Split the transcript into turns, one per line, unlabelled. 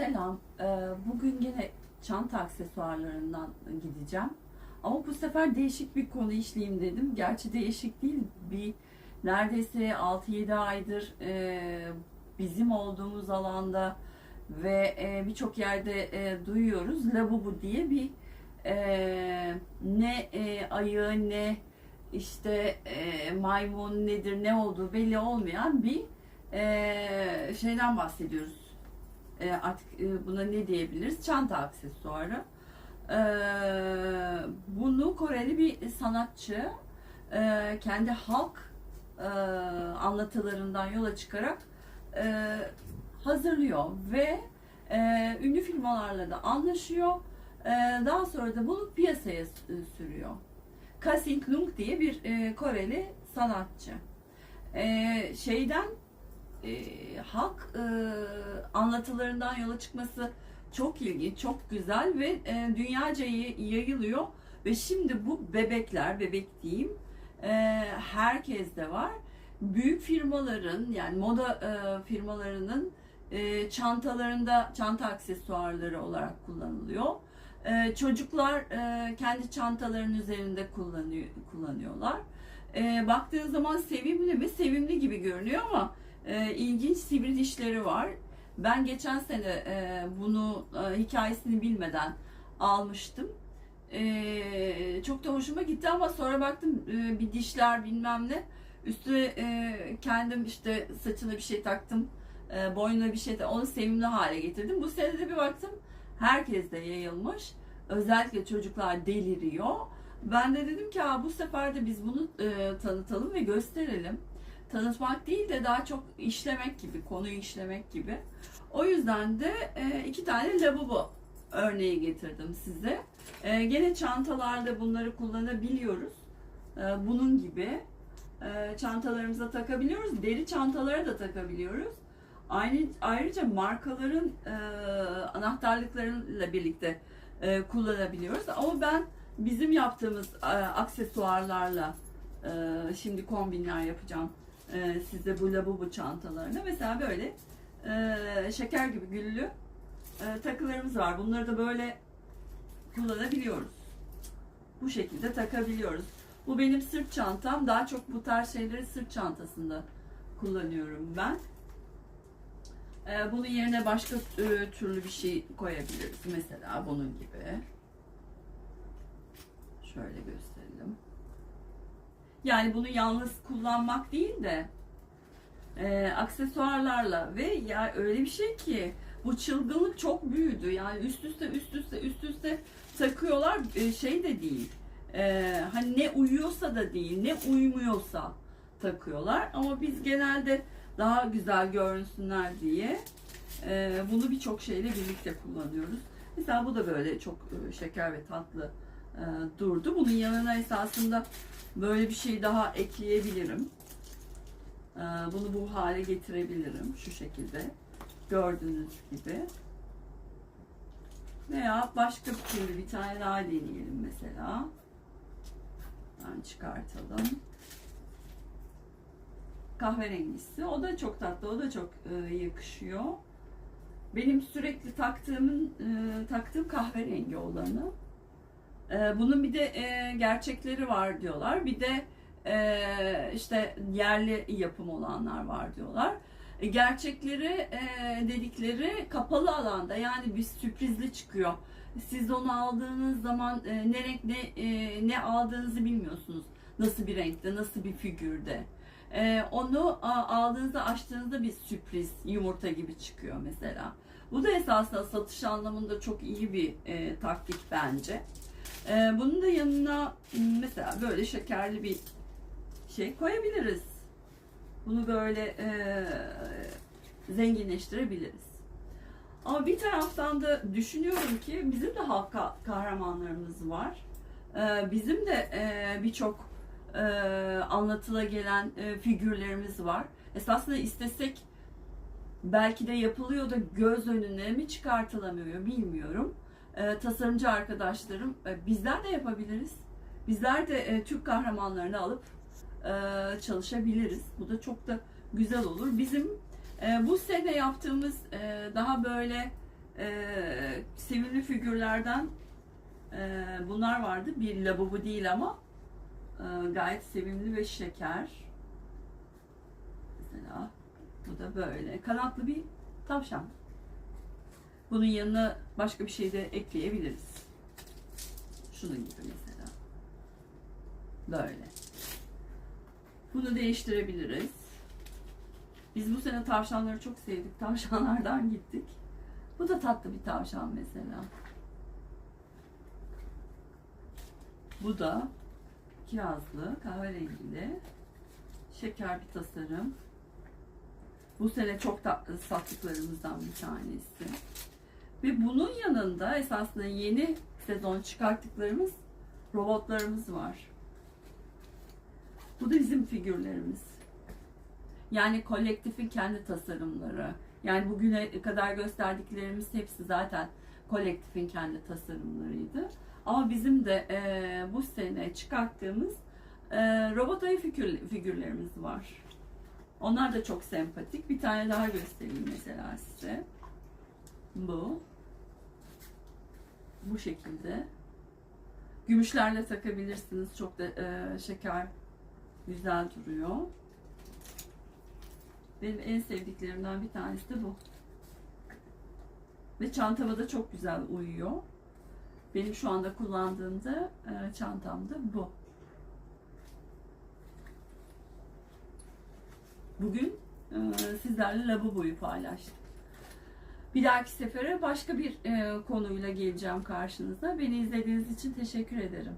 Selam. Ee, Bugün yine çanta aksesuarlarından gideceğim. Ama bu sefer değişik bir konu işleyeyim dedim. Gerçi değişik değil. Bir neredeyse 6-7 aydır e, bizim olduğumuz alanda ve e, birçok yerde e, duyuyoruz. Labubu diye bir ne ayı ne işte maymun nedir ne olduğu belli olmayan bir şeyden bahsediyoruz e, artık e, buna ne diyebiliriz? Çanta aksesuarı. E, bunu Koreli bir sanatçı kendi halk e, anlatılarından yola çıkarak hazırlıyor ve ünlü firmalarla da anlaşıyor. Daha sonra da bunu piyasaya sürüyor. Kasing Lung diye bir Koreli sanatçı. Şeyden e, halk e, anlatılarından yola çıkması çok ilginç, çok güzel ve e, dünyaca yay- yayılıyor. Ve şimdi bu bebekler, bebek diyeyim, e, herkeste var. Büyük firmaların yani moda e, firmalarının e, çantalarında çanta aksesuarları olarak kullanılıyor. E, çocuklar e, kendi çantalarının üzerinde kullanıyor, kullanıyorlar. E, baktığın zaman sevimli mi? Sevimli gibi görünüyor ama e, ilginç sivri dişleri var. Ben geçen sene e, bunu e, hikayesini bilmeden almıştım. E, çok da hoşuma gitti ama sonra baktım e, bir dişler bilmem ne. Üstüne e, kendim işte saçına bir şey taktım. E, boynuna bir şey taktım. Onu sevimli hale getirdim. Bu sene de bir baktım herkes de yayılmış. Özellikle çocuklar deliriyor. Ben de dedim ki "Aa, bu sefer de biz bunu e, tanıtalım ve gösterelim tanıtmak değil de daha çok işlemek gibi, konuyu işlemek gibi. O yüzden de e, iki tane lavabo örneği getirdim size. E, gene çantalarda bunları kullanabiliyoruz. E, bunun gibi e, çantalarımıza takabiliyoruz. Deri çantalara da takabiliyoruz. Aynı ayrıca markaların e, anahtarlıklarıyla birlikte e, kullanabiliyoruz. Ama ben bizim yaptığımız e, aksesuarlarla e, şimdi kombinler yapacağım e, size bu labubu çantalarına. Mesela böyle e, şeker gibi güllü e, takılarımız var. Bunları da böyle kullanabiliyoruz. Bu şekilde takabiliyoruz. Bu benim sırt çantam. Daha çok bu tarz şeyleri sırt çantasında kullanıyorum ben. E, bunun yerine başka e, türlü bir şey koyabiliriz. Mesela bunun gibi. Şöyle gösterelim. Yani bunu yalnız kullanmak değil de e, aksesuarlarla ve ya öyle bir şey ki bu çılgınlık çok büyüdü. Yani üst üste üst üste üst üste takıyorlar e, şey de değil. E, hani ne uyuyorsa da değil, ne uymuyorsa takıyorlar. Ama biz genelde daha güzel görünsünler diye e, bunu birçok şeyle birlikte kullanıyoruz. Mesela bu da böyle çok e, şeker ve tatlı e, durdu. Bunun yanına esasında böyle bir şey daha ekleyebilirim. E, bunu bu hale getirebilirim şu şekilde. Gördüğünüz gibi. Veya başka bir türlü bir tane daha deneyelim mesela. Ben çıkartalım. Kahverengisi. O da çok tatlı. O da çok e, yakışıyor. Benim sürekli taktığımın e, taktığım kahverengi olanı. E, bunun bir de e, gerçekleri var diyorlar. Bir de e, işte yerli yapım olanlar var diyorlar. E, gerçekleri dedikleri kapalı alanda yani bir sürprizli çıkıyor. Siz onu aldığınız zaman e, ne renk ne ne aldığınızı bilmiyorsunuz. Nasıl bir renkte, nasıl bir figürde. Onu aldığınızda açtığınızda bir sürpriz yumurta gibi çıkıyor mesela. Bu da esasında satış anlamında çok iyi bir e, taktik bence. E, bunun da yanına m, mesela böyle şekerli bir şey koyabiliriz. Bunu böyle e, zenginleştirebiliriz. Ama bir taraftan da düşünüyorum ki bizim de halk ka- kahramanlarımız var. E, bizim de e, birçok e, anlatıla gelen figürlerimiz var. Esasında istesek belki de yapılıyor da göz önüne mi çıkartılamıyor bilmiyorum. E, tasarımcı arkadaşlarım e, bizler de yapabiliriz. Bizler de e, Türk kahramanlarını alıp e, çalışabiliriz. Bu da çok da güzel olur. Bizim e, bu sene yaptığımız e, daha böyle Ee, sevimli figürlerden e, bunlar vardı. Bir labubu değil ama e, gayet sevimli ve şeker. Mesela bu da böyle. Kanatlı bir tavşan. Bunun yanına başka bir şey de ekleyebiliriz. Şunun gibi mesela. Böyle. Bunu değiştirebiliriz. Biz bu sene tavşanları çok sevdik. Tavşanlardan gittik. Bu da tatlı bir tavşan mesela. Bu da kirazlı, kahverengili, şeker bir tasarım. Bu sene çok tatlı sattıklarımızdan bir tanesi. Ve bunun yanında esasında yeni sezon çıkarttıklarımız robotlarımız var. Bu da bizim figürlerimiz. Yani kolektifin kendi tasarımları. Yani bugüne kadar gösterdiklerimiz hepsi zaten kolektifin kendi tasarımlarıydı. Ama bizim de eee, bu sene çıkarttığımız eee robot ayı figür, figürlerimiz var. Onlar da çok sempatik. Bir tane daha göstereyim mesela size. Bu. Bu şekilde. Gümüşlerle takabilirsiniz. Çok da eee, şeker güzel duruyor. Benim en sevdiklerimden bir tanesi de bu. Ve çantama da çok güzel uyuyor. Benim şu anda kullandığımda e, çantamda bu. Bugün e, sizlerle lavaboyu paylaştım. Bir dahaki sefere başka bir e, konuyla geleceğim karşınıza. Beni izlediğiniz için teşekkür ederim.